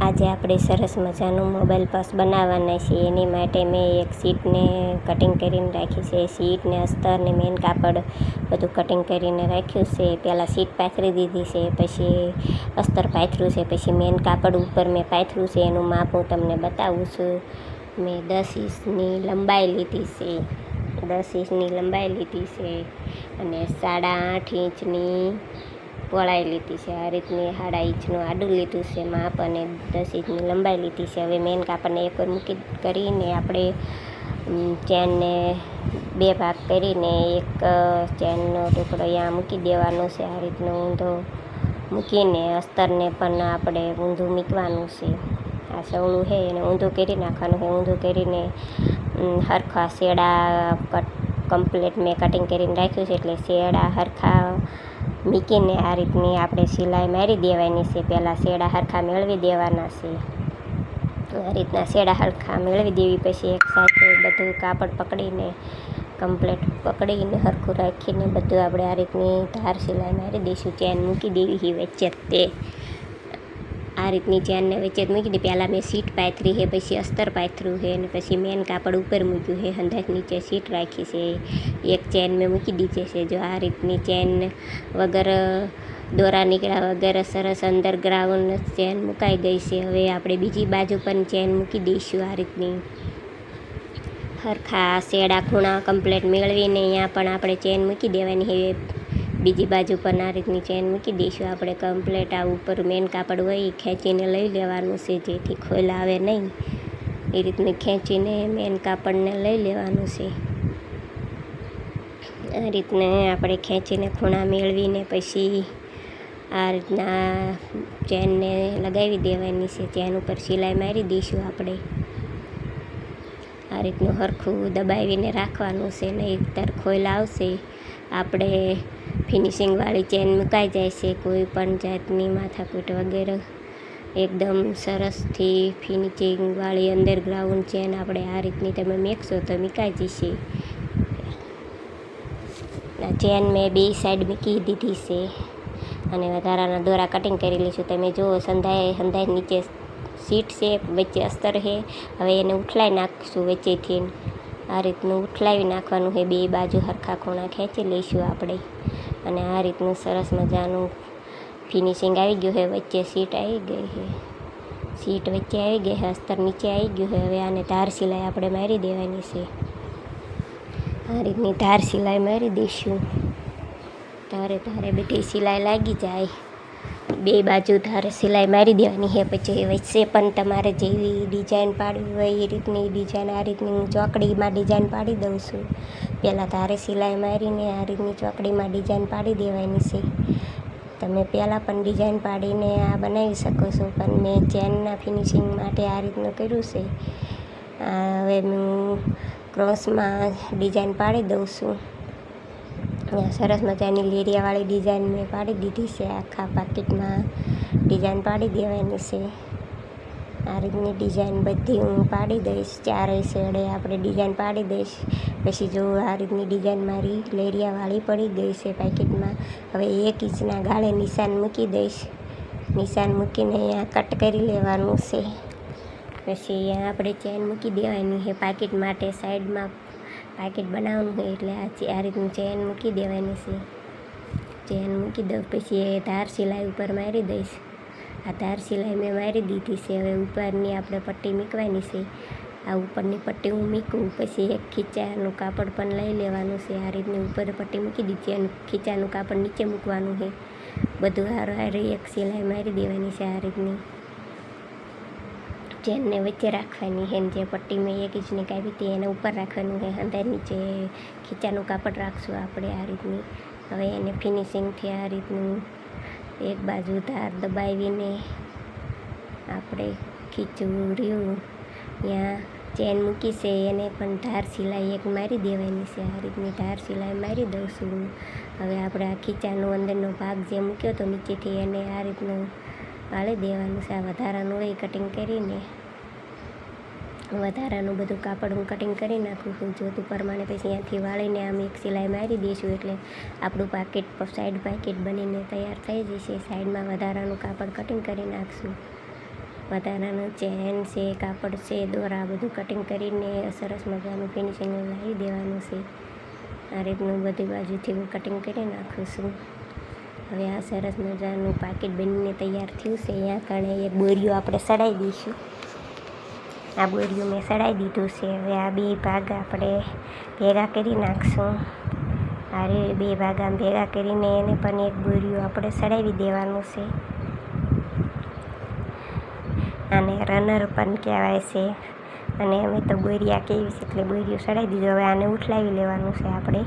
આજે આપણે સરસ મજાનું મોબાઈલ પર્સ બનાવવાના છીએ. એની માટે મેં એક સીટને કટિંગ કરીને રાખી છે. સીટને અસ્તરને મેન કાપડ બધું કટિંગ કરીને રાખ્યું છે. પહેલાં સીટ પાથરી દીધી છે, પછી અસ્તર પાથર્યું છે, પછી મેન કાપડ ઉપર મેં પાથર્યું છે. એનું માપ હું તમને બતાવું છું. મેં દસ ઇંચની લંબાઈ લીધી છે. દસ ઇંચની લંબાઈ લીધી છે. અને સાડા આઠ ઇંચની પહોળાઈ લીધી છે. આ રીતની સાડા ઇંચનું આડું લીધું છે. માપ અને દસ ઇંચની લંબાઈ લીધી છે. હવે મેન કાપડને એકવાર મૂકી કરીને આપણે ચેનને બે ભાગ કરીને એક ચેનનો ટુકડો અહીંયા મૂકી દેવાનો છે. આ રીતનો ઊંધો મૂકીને અસ્તરને પણ આપણે ઊંધું મૂકવાનું છે. આ સવળું છે. એને ઊંધું કરી નાખવાનું છે. ઊંધું કરીને સરખા શેડા કટ કમ્પ્લીટ મેં કટિંગ કરીને રાખ્યું છે. એટલે શેડા હરખા મૂકીને આ રીતની આપણે સિલાઈ મારી દેવાની છે. પહેલાં શેડા હરખા મેળવી દેવાના છે. આ રીતના શેડા હરખા મેળવી દેવી પછી એક સાથે બધું કાપડ પકડીને, કમ્પ્લેટ પકડીને, હરખું રાખીને બધું આપણે આ રીતની ધાર સિલાઈ મારી દઈશું. ચેન મૂકી દેવી વચ્ચે તે. આ રીતની ચેનને વચ્ચે મૂકી દે. પહેલાં મેં સીટ પાથરી છે પછી અસ્તર પાથર્યું છે અને પછી મેન કાપડ ઉપર મૂક્યું છે હંધાક નીચે સીટ રાખી છે. એક ચેન મેં મૂકી દીધી છે. જો આ રીતની ચેન વગર દોરા નીકળ્યા વગર સરસ અંદર ગ્રાઉન્ડ ચેન મુકાઈ ગઈ છે. હવે આપણે બીજી બાજુ પણ ચેન મૂકી દઈશું આ રીતની. હરખા શેડા ખૂણા કમ્પ્લેટ મેળવીને અહીંયા પણ આપણે ચેન મૂકી દેવાની છે બીજી બાજુ પણ આ રીતની ચેન મૂકી દઈશું. આપણે કમ્પ્લેટ આ ઉપર મેન કાપડ હોય એ ખેંચીને લઈ લેવાનું છે. જેથી ખોલ આવે નહીં. એ રીતને ખેંચીને મેન કાપડને લઈ લેવાનું છે. આ રીતને આપણે ખેંચીને ખૂણા મેળવીને પછી આ રીતના ચેનને લગાવી દેવાની છે. ચેન ઉપર સિલાઈ મારી દઈશું આપણે. આ રીતનું હરખું દબાવીને રાખવાનું છે. નહીંતર ખોલ આવશે. આપણે ફિનિશિંગવાળી ચેન મુકાઈ જાય છે, કોઈ પણ જાતની માથાકૂટ વગેરે. એકદમ સરસથી ફિનિશિંગવાળી અંડરગ્રાઉન્ડ ચેન આપણે આ રીતની તમે મેકશો તો મુકાઈ જશે. ચેન મેં બે સાઈડ મૂકી દીધી છે અને વધારાના દોરા કટિંગ કરી લઈશું. તમે જુઓ સંધાય સંધાય નીચે સીટ છે, વચ્ચે અસ્તર છે. હવે એને ઉઠલાઈ નાખશું વચ્ચેથી. આ રીતનું ઉઠલાવી નાખવાનું છે, બે બાજુ હરખા ખૂણા ખેંચી લઈશું આપણે. અને આ રીતનું સરસ મજાનું ફિનિશિંગ આવી ગયું છે. વચ્ચે સીટ આવી ગઈ છે. સીટ વચ્ચે આવી ગઈ છે. અસ્તર નીચે આવી ગયું છે. હવે આને ધાર સિલાઈ આપણે મારી દેવાની છે. આ રીતની ધાર સિલાઈ મારી દઈશું. તારે તારે બધી સિલાઈ લાગી જાય. બે બાજુ ધારે સિલાઈ મારી દેવાની છે. પછી વચ્ચે પણ તમારે જેવી ડિઝાઇન પાડવી હોય એ રીતની ડિઝાઇન આ રીતની હું ચોકડીમાં ડિઝાઇન પાડી દઉં છું. પહેલાં તારે સિલાઈ મારીને આ રીતની ચોકડીમાં ડિઝાઇન પાડી દેવાની છે. તમે પહેલાં પણ ડિઝાઇન પાડીને આ બનાવી શકો છો, પણ મેં ચેનના ફિનિશિંગ માટે આ રીતનું કર્યું છે. હવે હું ક્રોસમાં ડિઝાઇન પાડી દઉં છું. સરસ મજાની લેરિયાવાળી ડિઝાઇન મેં પાડી દીધી છે. આખા પાકીટમાં ડિઝાઇન પાડી દેવાની છે. આ રીતની ડિઝાઇન બધી હું પાડી દઈશ, ચારેય શેડે આપણે ડિઝાઇન પાડી દઈશ. પછી જો આ રીતની ડિઝાઇન મારી લેરિયાવાળી પડી ગઈ છે પેકેટમાં હવે એક ઇંચના ગાળે નિશાન મૂકી દઈશ. નિશાન મૂકીને અહીંયા કટ કરી લેવાનું છે. પછી આપણે ચેન મૂકી દેવાની છે પાકીટ માટે સાઈડમાં પાકીટ બનાવવાનું હોય એટલે આ આ રીતનું ચેન મૂકી દેવાની છે. ચેન મૂકી દઉં, પછી એ ધાર સિલાઈ ઉપર મારી દઈશ. આ ધાર સિલાઈ મેં મારી દીધી છે. હવે ઉપરની આપણે પટ્ટી મૂકવાની છે. આ ઉપરની પટ્ટી હું મૂકું, પછી એક ખીચાનું કાપડ પણ લઈ લેવાનું છે. આ રીતની ઉપર પટ્ટી મૂકી દીધી અને ખીચાનું કાપડ નીચે મૂકવાનું છે. બધું હારો હારી એક સિલાઈ મારી દેવાની છે આ રીતની. ચેનને વચ્ચે રાખવાની છે જે પટ્ટી મેં એક ઇંચની કાપી હતી એને ઉપર રાખવાનું છે. અંદર નીચે ખીચાનું કાપડ રાખશું આપણે આ રીતની. હવે એને ફિનિશિંગથી આ રીતનું એક બાજુ ધાર દબાવીને આપણે રહ્યું ત્યાં ચેન મૂકી છે, એને પણ ધાર સિલાઈ એક મારી દેવાની છે. આ રીતની ધાર સિલાઈ મારી દઉં છું હવે આપણે આ ખીચાનો અંદરનો ભાગ જે મૂક્યો હતો નીચેથી એને આ રીતનું વાળી દેવાનું છે. આ વધારાનું એ કટિંગ કરીને વધારાનું બધું કાપડ હું કટિંગ કરી નાખું છું. જોતું પ્રમાણે પછી અહીંયાથી વાળીને આમ એક સિલાઈ મારી દઈશું એટલે આપણું પાકેટ સાઈડ પાકેટ બનીને તૈયાર થઈ જશે. સાઈડમાં વધારાનું કાપડ કટિંગ કરી નાખશું. વધારાનું ચેન છે, કાપડ છે, દોરા બધું કટિંગ કરીને સરસ મજાનું ફિનિશિંગ લાવી દેવાનું છે. આ રીતનું બધી બાજુથી હું કટિંગ કરી નાખું છું. હવે આ સરસ મજાનું પાકીટ બનીને તૈયાર થયું છે. અહીંયા કણે એક બોરીઓ આપણે સડાઈ દઈશું. આ બોરિયું મેં ચડાવી દીધું છે. હવે આ બે ભાગ આપણે ભેગા કરી નાખશું. આ રે બે ભાગ આમ ભેગા કરીને એને પણ એક બોરિયું આપણે સડાવી દેવાનું છે. આને રનર પણ કહેવાય છે. અને અમે તો બોરિયા કેવી છે એટલે બોરિયું સડાવી દીધું. હવે આને ઉઠલાવી લેવાનું છે આપણે.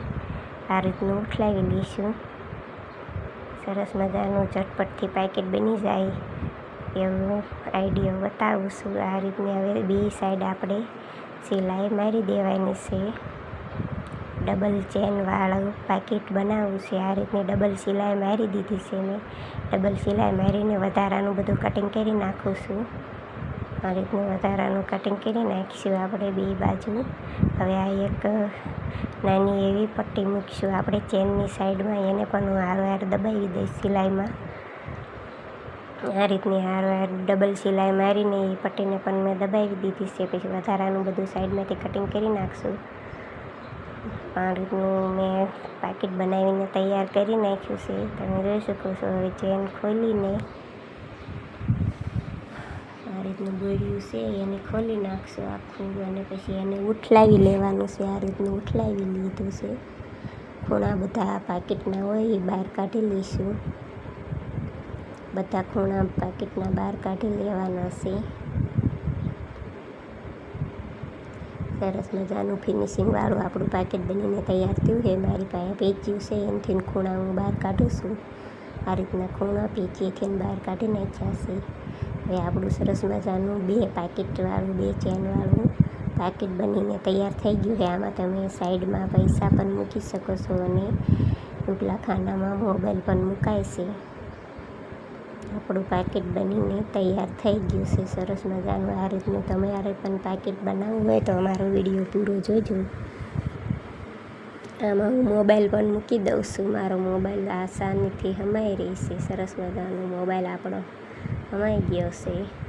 આ રીતનું ઉઠલાવી લઈશું. સરસ મજાનું ઝટપટથી પેકેટ બની જાય. એવું આઈડિયો બતાવું છું. આ રીતની હવે બે સાઈડ આપણે સિલાઈ મારી દેવાની છે. ડબલ ચેનવાળું પાકીટ બનાવવું છે. આ રીતની ડબલ સિલાઈ મારી દીધી છે મેં. ડબલ સિલાઈ મારીને વધારાનું બધું કટિંગ કરી નાખું છું. આ રીતનું વધારાનું કટિંગ કરી નાખીશું આપણે બે બાજુ. હવે આ એક નાની એવી પટ્ટી મૂકીશું. આપણે ચેનની સાઈડમાં એને પણ હું હારવાર દબાવી દઈશ સિલાઈમાં. આ રીતની હાર ડબલ સિલાઈ મારીને એ પટ્ટીને પણ મેં દબાવી દીધી છે. પછી વધારાનું બધું સાઈડમાંથી કટિંગ કરી નાખશું. આ રીતનું મેં પાકીટ બનાવીને તૈયાર કરી નાખ્યું છે. તમે જોઈ શકો છો, હવે ચેન ખોલીને આ રીતનું દોર્યું છે. એને ખોલી નાખશું આખું અને પછી એને ઉઠલાવી લેવાનું છે. આ રીતનું ઉઠલાવી લીધું છે. ખૂણા બધા પાકીટના હોય એ બહાર કાઢી લઈશું. બધા ખૂણા પાકીટના બહાર કાઢી લેવાના છે. સરસ મજાનું ફિનિશિંગવાળું આપણું પાકેટ બનીને તૈયાર થયું છે. મારી પાસે પેચ્યું છે એનથી ખૂણા હું બહાર કાઢું છું. આ રીતના ખૂણા પેચીએથી બહાર કાઢી નાખ્યા છે. હવે આપણું સરસ મજાનું બે પાકીટવાળું બે ચેનવાળું પાકીટ બનીને તૈયાર થઈ ગયું છે. આમાં તમે સાઈડમાં પૈસા પણ મૂકી શકો છો અને ઉપલા ખાનામાં મોબાઈલ પણ મુકાય છે. આપણું પાકીટ બનીને તૈયાર થઈ ગયું છે. સરસ મજાનું. આ રીતનું તમારે પણ પાકીટ બનાવવું હોય તો અમારો વીડિયો પૂરો જોજો. આમાં હું મોબાઈલ પણ મૂકી દઉં છું. મારો મોબાઈલ આસાનીથી હમાઈ રહી છે. સરસ મજાનો મોબાઈલ આપણો હમાઈ ગયો છે.